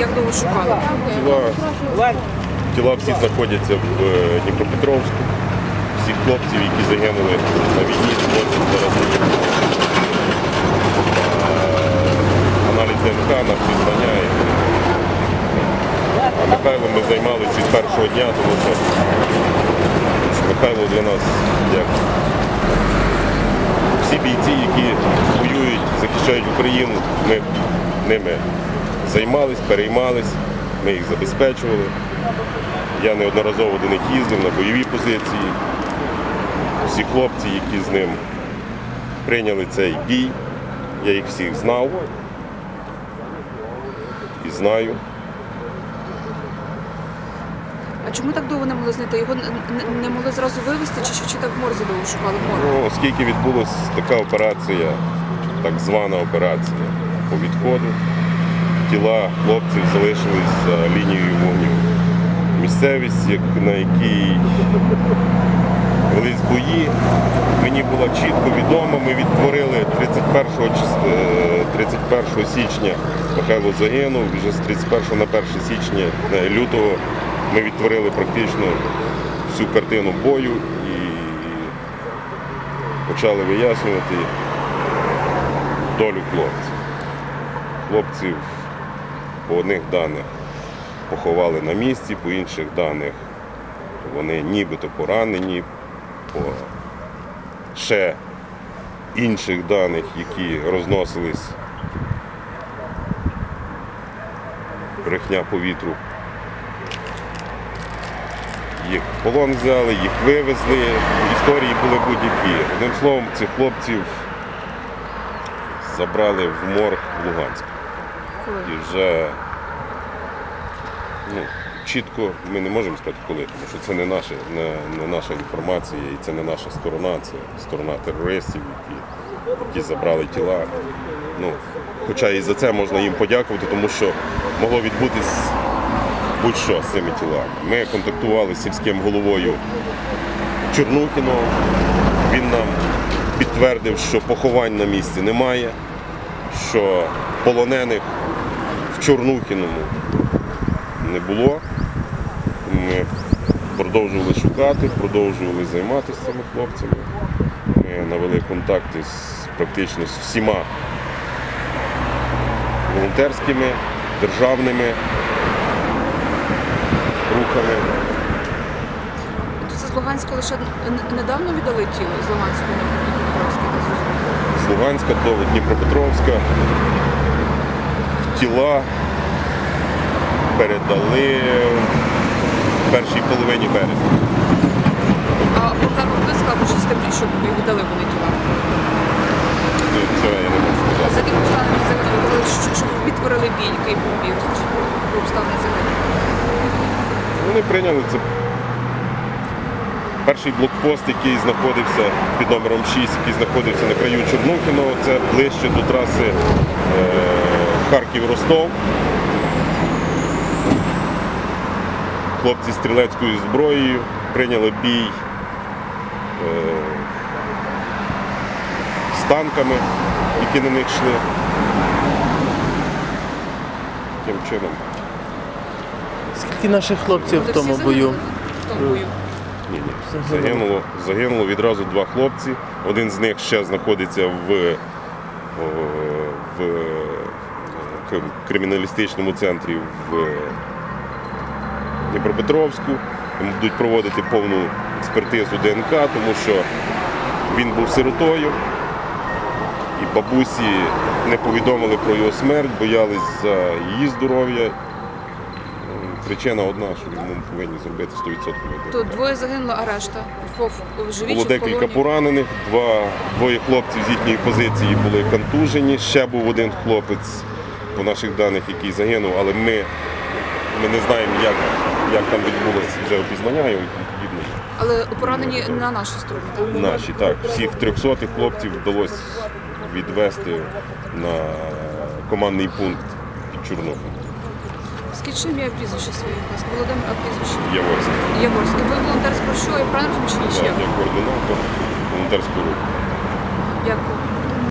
як довго шукали? Тіла, тіла всі знаходяться в е, Дніпропетровську. Всі хлопців, які загинули на війні, звозять зараз Аналіз ДНК на признання. і- А Михайло ми займалися від першого дня, тому що Михайло для нас як всі бійці, які воюють, захищають Україну, ми ними займались, переймались, ми їх забезпечували. Я неодноразово до них їздив на бойові позиції. Всі хлопці, які з ним прийняли цей бій, я їх всіх знав і знаю. А чому так довго не могли знайти? Його не могли зразу вивезти, чи, чи, чи так в морзі довго шукали? Морзі? Ну, оскільки відбулася така операція, так звана операція по відходу, тіла хлопців залишились за лінією вогню. Місцевість, на якій велись бої, мені була чітко відома. Ми відтворили 31, чис- е, 31 січня Михайло загинув, вже з 31 на 1 січня е, лютого ми відтворили практично всю картину бою і почали вияснювати долю хлопців. Хлопців по одних даних поховали на місці, по інших даних вони нібито поранені, по ще інших даних, які розносились брехня по вітру. Їх полон взяли, їх вивезли, історії були будь-які. Одним словом, цих хлопців забрали в морг в Луганськ. І вже ну, чітко ми не можемо сказати коли, тому що це не, наше, не, не наша інформація і це не наша сторона, це сторона терористів, які, які забрали тіла. Ну, хоча і за це можна їм подякувати, тому що могло відбутись будь-що з цими тілами. Ми контактували з сільським головою Чорнухіно. Він нам підтвердив, що поховань на місці немає, що полонених в Чорнухіному не було. Ми продовжували шукати, продовжували займатися цими хлопцями. Ми навели контакти з практично з всіма волонтерськими, державними рухами. Це з Луганська лише недавно віддали тіло з Дніпропетровське, я зрозуміла. З Луганська до Дніпропетровська тіла передали в першій половині березня. А Богдан Богдан сказав, що з тим, щоб віддали вони тіла. Це я не можу За сказати. яким обставинами взагалі ви казали, що, відтворили бій, який був бій. Розкажіть про обставини взагалі. Вони прийняли це. Перший блокпост, який знаходився під номером 6, який знаходився на краю Чорнухіного, це ближче до траси е, Харків-Ростов. Хлопці з стрілецькою зброєю прийняли бій е, з танками, які на них йшли. Таким чином. Скільки наших хлопців в тому бою? В тому бою. Ні, ні. Загинуло, загинуло відразу два хлопці. Один з них ще знаходиться в, в криміналістичному центрі в Дніпропетровську. Йому будуть проводити повну експертизу ДНК, тому що він був сиротою. І бабусі не повідомили про його смерть, боялись за її здоров'я. Причина одна, що йому повинні зробити 100% ДНК. То двоє загинуло, а решта живі Було декілька поранених, два, двоє хлопців з їхньої позиції були контужені. Ще був один хлопець, по наших даних, який загинув, але ми, ми не знаємо, як, як там відбулося вже опізнання його і подібне. Але поранені на нашій стороні. так? Наші, так, всіх 300 хлопців вдалося відвести на командний пункт під Чорнобиль. Ім'я і прізвище своє, будь ласка. Володимир, а прізвище? Яворський. Яворський. Ви волонтер з що? Я правильно розумію, чи ні? Так, я координатор волонтерського руху. Дякую.